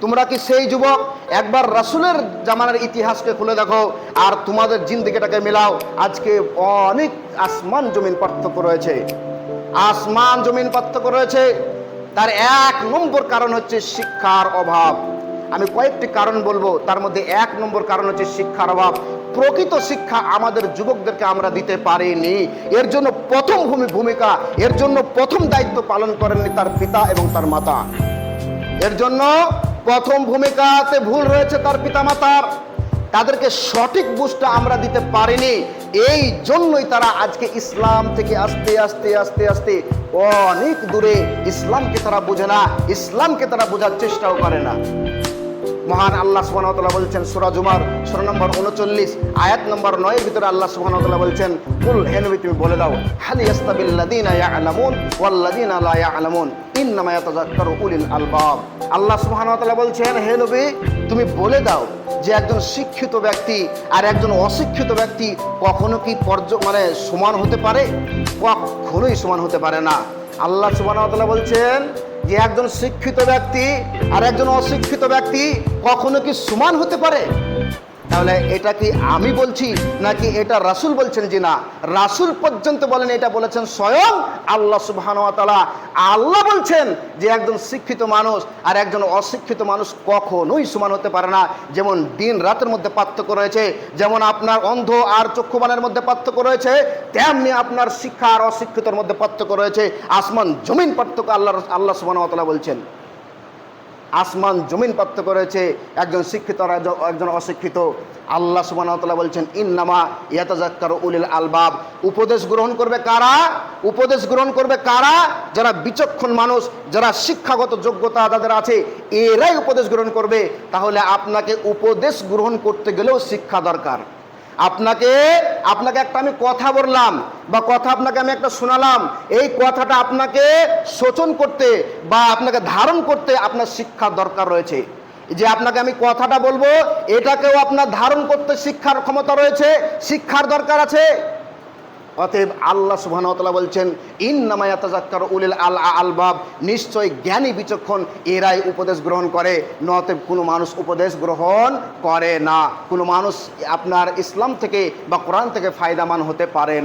তোমরা কি সেই যুবক? একবার রাসুলের জামানার ইতিহাসকে খুলে দেখো আর তোমাদের জিন্দিগিটাকে মেলাও। আজকে অনেক আসমান জমিন পার্থক্য রয়েছে। আসমান জমিন পার্থক্য রয়েছে। তার এক নম্বর কারণ হচ্ছে শিক্ষার অভাব। আমি কয়েকটি কারণ বলব। তার মধ্যে এক নম্বর কারণ হচ্ছে শিক্ষার অভাব। প্রকৃত শিক্ষা আমাদের যুবকদেরকে আমরা দিতে পারিনি। এর জন্য প্রথম ভূমি ভূমিকা, এর জন্য প্রথম দায়িত্ব পালন করেননি তার পিতা এবং তার মাতা। এর জন্য প্রথম ভূমিকাতে ভুল রয়েছে তার পিতামাতার। তাদেরকে সঠিক বুঝটা আমরা দিতে পারিনি। এই জন্যই তারা আজকে ইসলাম থেকে আস্তে আস্তে আস্তে আস্তে অনেক দূরে ইসলামকে তারা বোঝে না, ইসলামকে তারা বোঝার চেষ্টাও করে না। মহান আল্লাহ সুবহানাহু বলছেন, সূরা জুমার, সূরা নম্বর 39 আয়াত নম্বর 9 এর ভিতরে আল্লাহ সুবহানাহু বলছেন, কুল, হে নবী, তুমি বলে দাও, হাল ইয়াস্তাবিল্লাযীনা ইয়ালামুন ওয়াল্লাযীনা লা ইয়ালামুন, ইন্নামা ইয়াতাযাক্কারু উলিল আলবাব। আল্লাহ সুবহানাহু বলছেন, হে নবী, তুমি বলে দাও যে একজন শিক্ষিত ব্যক্তি আর একজন অশিক্ষিত ব্যক্তি কখনো কি পর্য মানে সমান হতে পারে? কখনোই সমান হতে পারে না। আল্লাহ সুবাহতলা বলছেন যে একজন শিক্ষিত ব্যক্তি আর একজন অশিক্ষিত ব্যক্তি কখনো কি সমান হতে পারে? তাহলে এটা কি আমি বলছি নাকি এটা রাসুল বলছেন? যে না। রাসুল পর্যন্ত বলেন, এটা বলেছেন স্বয়ং আল্লাহ সুবহান আল্লাহ বলছেন যে একজন শিক্ষিত মানুষ আর একজন অশিক্ষিত মানুষ কখনোই সমান হতে পারে না। যেমন দিন রাতের মধ্যে পার্থক্য রয়েছে, যেমন আপনার অন্ধ আর চক্ষুবানের মধ্যে পার্থক্য রয়েছে, তেমনি আপনার শিক্ষা আর অশিক্ষিতর মধ্যে পার্থক্য রয়েছে। আসমান, জমিন পার্থক্য আল্লাহ আল্লাহ সুবহান বলছেন। আসমান জমিন প্রাপ্ত রয়েছে একজন শিক্ষিত একজন অশিক্ষিত। আল্লাহ সুবাহতাল্লাহ বলছেন, ইন্নামা ইয়াতাজাক্কার উলিল আলবাব। উপদেশ গ্রহণ করবে কারা? উপদেশ গ্রহণ করবে কারা? যারা বিচক্ষণ মানুষ, যারা শিক্ষাগত যোগ্যতা তাদের আছে, এরাই উপদেশ গ্রহণ করবে। তাহলে আপনাকে উপদেশ গ্রহণ করতে গেলেও শিক্ষা দরকার। আপনাকে আপনাকে একটা আমি কথা বললাম বা কথা আপনাকে আমি একটা শোনালাম, এই কথাটা আপনাকে শোচন করতে বা আপনাকে ধারণ করতে আপনার শিক্ষার দরকার রয়েছে। যে আপনাকে আমি কথাটা বলব, এটাকেও আপনার ধারণ করতে শিক্ষার ক্ষমতা রয়েছে, শিক্ষার দরকার আছে। অতএব আল্লাহ সুবাহতলা বলছেন ইন নামায়াতাজাক্কার উলিল আল আলবাব। নিশ্চয় জ্ঞানী বিচক্ষণ এরাই উপদেশ গ্রহণ করে নতএব কোনো মানুষ উপদেশ গ্রহণ করে না। কোনো মানুষ আপনার ইসলাম থেকে বা কোরআন থেকে ফায়দামান হতে পারে না।